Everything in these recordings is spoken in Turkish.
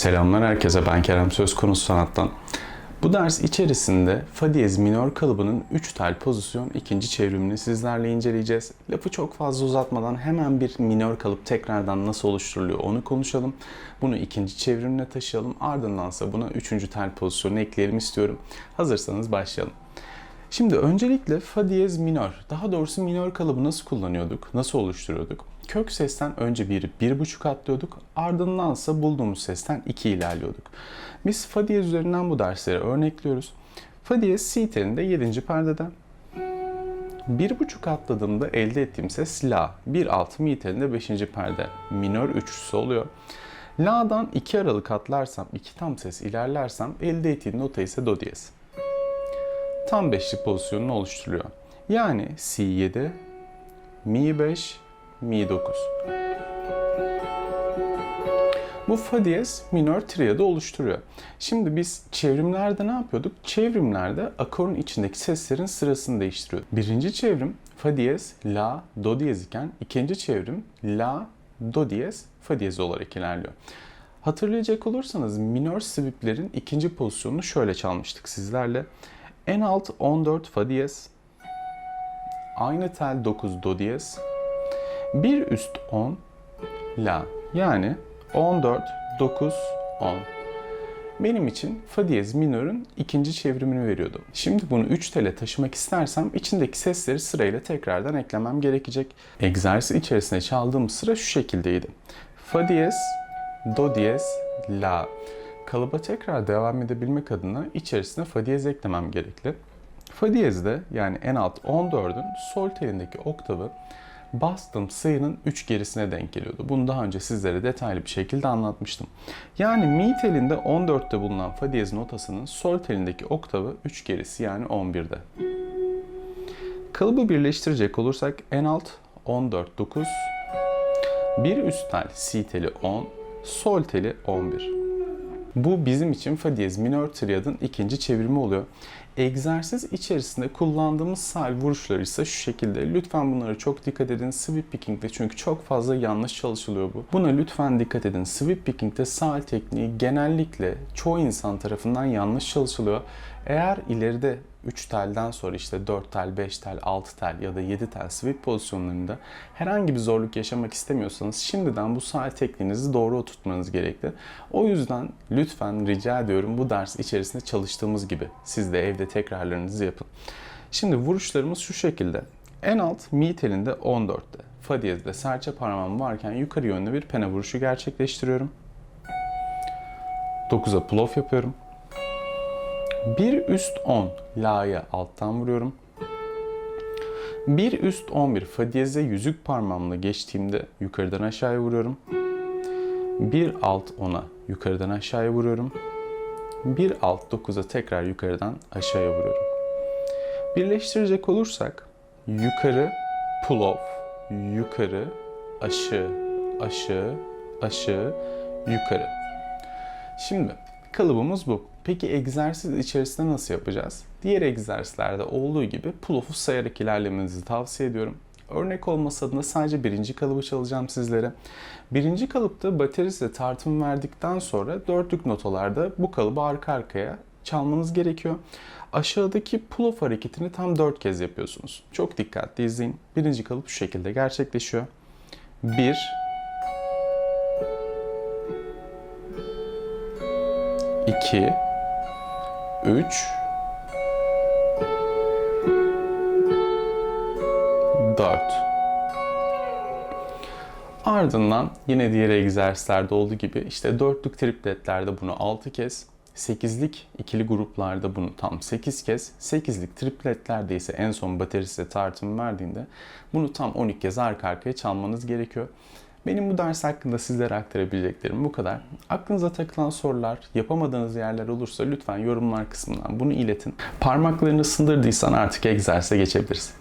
Selamlar herkese ben Kerem Söz Konusu Sanat'tan. Bu ders içerisinde fa diyez minör kalıbının 3 tel pozisyon ikinci çevrimini sizlerle inceleyeceğiz. Lafı çok fazla uzatmadan hemen bir minör kalıp tekrardan nasıl oluşturuluyor onu konuşalım. Bunu ikinci çevrimine taşıyalım. Ardındansa buna üçüncü tel pozisyonu ekleyelim istiyorum. Hazırsanız başlayalım. Şimdi öncelikle fa diyez minör, daha doğrusu minör kalıbı nasıl kullanıyorduk, nasıl oluşturuyorduk? Kök sesten önce bir, bir buçuk atlıyorduk, ardındansa bulduğumuz sesten iki ilerliyorduk. Biz fa diyez üzerinden bu dersleri örnekliyoruz. Fa diyez si telinde 7. perdede. Bir buçuk atladığımda elde ettiğim ses la. Bir altı mi telinde 5. perde. Minör üçlüsü oluyor. La'dan iki aralık atlarsam, iki tam ses ilerlersem elde ettiğim nota ise do diyez tam beşlik pozisyonunu oluşturuyor. Yani Si7, Mi5, Mi9. Bu fa diyez minör triadı oluşturuyor. Şimdi biz çevrimlerde ne yapıyorduk? Çevrimlerde akorun içindeki seslerin sırasını değiştiriyorduk. Birinci çevrim fa diyez, la, do diyez iken ikinci çevrim la, do diyez, fa diyez olarak ilerliyor. Hatırlayacak olursanız minör sweep'lerin ikinci pozisyonunu şöyle çalmıştık sizlerle. En alt 14 fa diyez. Aynı tel 9 do diyez. Bir üst 10 la. Yani 14, 9, 10. Benim için fa diyez minörün ikinci çevrimini veriyordu. Şimdi bunu 3 tele taşımak istersem içindeki sesleri sırayla tekrardan eklemem gerekecek. Egzersiz içerisinde çaldığım sıra şu şekildeydi. Fa diyez, do diyez, la kalıba tekrar devam edebilmek adına içerisine fa diyez eklemem gerekli. Fa diyezde yani en alt 14'ün sol telindeki oktavı bastığım sayının 3 gerisine denk geliyordu. Bunu daha önce sizlere detaylı bir şekilde anlatmıştım. Yani mi telinde 14'te bulunan fa diyez notasının sol telindeki oktavı 3 gerisi yani 11'de. Kalıbı birleştirecek olursak en alt 14 9 bir üst tel si teli 10 sol teli 11. Bu bizim için fa diyez minör triadın ikinci çevirimi oluyor. Egzersiz içerisinde kullandığımız sal vuruşları ise şu şekilde. Lütfen bunlara çok dikkat edin. Sweep picking'de çünkü çok fazla yanlış çalışılıyor bu. Buna lütfen dikkat edin. Sweep picking'de sal tekniği genellikle çoğu insan tarafından yanlış çalışılıyor. Eğer ileride 3 telden sonra işte 4 tel, 5 tel, 6 tel ya da 7 tel sweep pozisyonlarında herhangi bir zorluk yaşamak istemiyorsanız şimdiden bu sağ tekniğinizi doğru oturtmanız gerekli. O yüzden lütfen rica ediyorum bu ders içerisinde çalıştığımız gibi siz de evde tekrarlarınızı yapın. Şimdi vuruşlarımız şu şekilde. En alt mi telinde 14'te. Fa diyezde serçe parmağım varken yukarı yönlü bir pene vuruşu gerçekleştiriyorum. 9'a pull off yapıyorum. Bir üst 10 la'ya alttan vuruyorum. Bir üst 11 fa diyeze yüzük parmağımla geçtiğimde yukarıdan aşağıya vuruyorum. Bir alt 10'a yukarıdan aşağıya vuruyorum. Bir alt 9'a tekrar yukarıdan aşağıya vuruyorum. Birleştirecek olursak yukarı pull off, yukarı aşağı, aşağı, aşağı, yukarı. Şimdi kalıbımız bu. Peki egzersiz içerisinde nasıl yapacağız? Diğer egzersizlerde olduğu gibi pull-off'u sayarak ilerlemenizi tavsiye ediyorum. Örnek olması adına sadece birinci kalıbı çalacağım sizlere. Birinci kalıpta bateristle tartım verdikten sonra dörtlük notalarda bu kalıbı arka arkaya çalmanız gerekiyor. Aşağıdaki pull-off hareketini tam dört kez yapıyorsunuz. Çok dikkatli izleyin. Birinci kalıp şu şekilde gerçekleşiyor. 1 2 3 4 Ardından yine diğer egzersizlerde olduğu gibi işte dörtlük tripletlerde bunu 6 kez, 8'lik ikili gruplarda bunu tam 8 kez, 8'lik tripletlerde ise en son bateriste tartım verdiğinde bunu tam 12 kez arka arkaya çalmanız gerekiyor. Benim bu ders hakkında sizlere aktarabileceklerim bu kadar. Aklınıza takılan sorular, yapamadığınız yerler olursa lütfen yorumlar kısmından bunu iletin. Parmaklarını sındırdıysan artık egzersize geçebiliriz.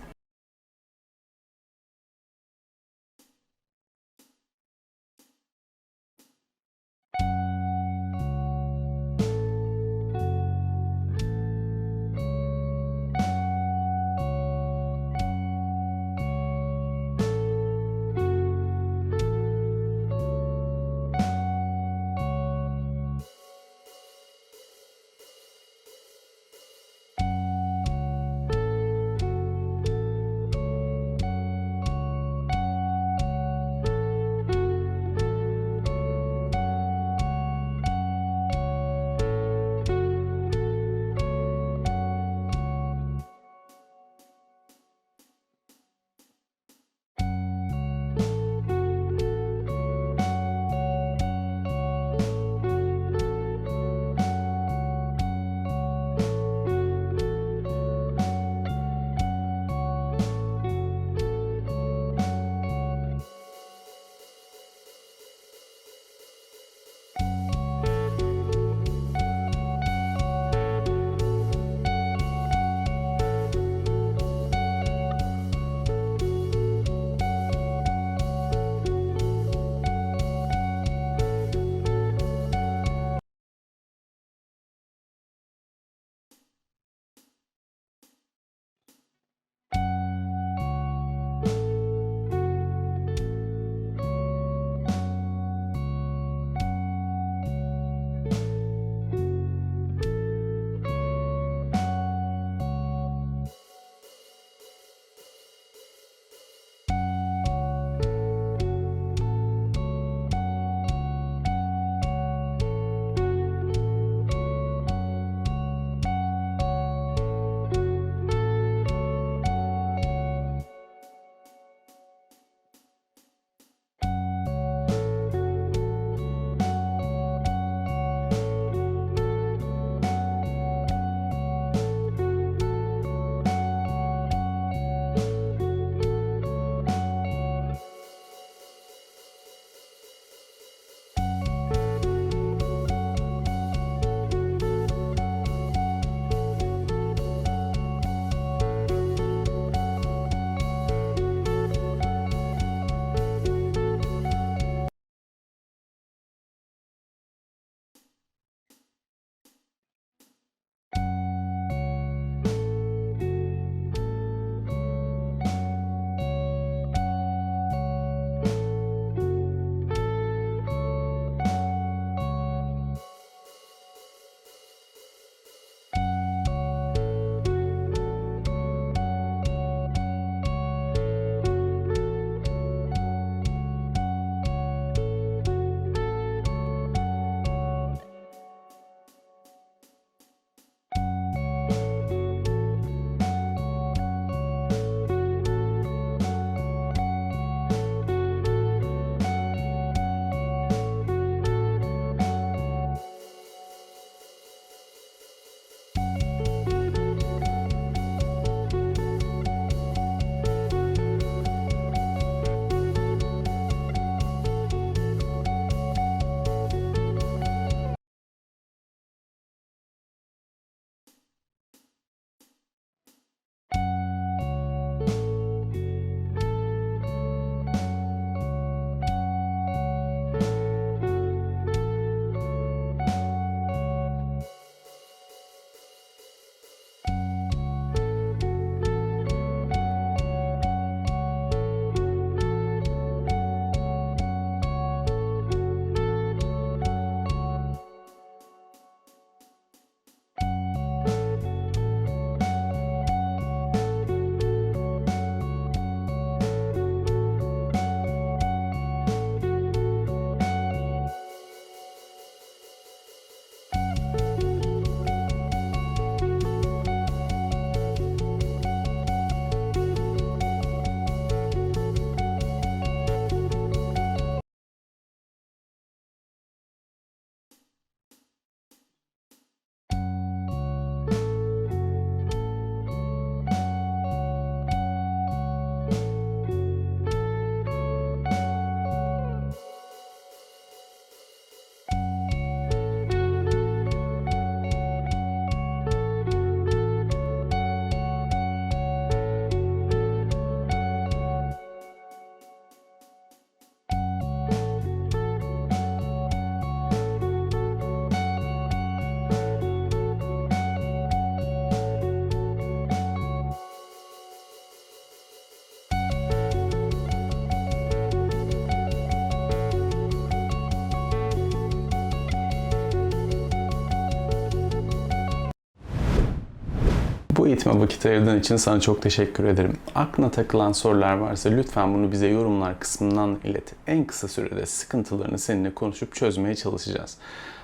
Bu eğitime vakit ayırdığın için sana çok teşekkür ederim. Aklına takılan sorular varsa lütfen bunu bize yorumlar kısmından ilet. En kısa sürede sıkıntılarını seninle konuşup çözmeye çalışacağız.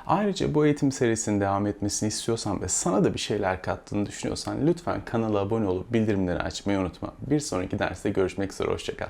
Ayrıca bu eğitim serisinin devam etmesini istiyorsan ve sana da bir şeyler kattığını düşünüyorsan lütfen kanala abone olup bildirimleri açmayı unutma. Bir sonraki derste görüşmek üzere, hoşçakal.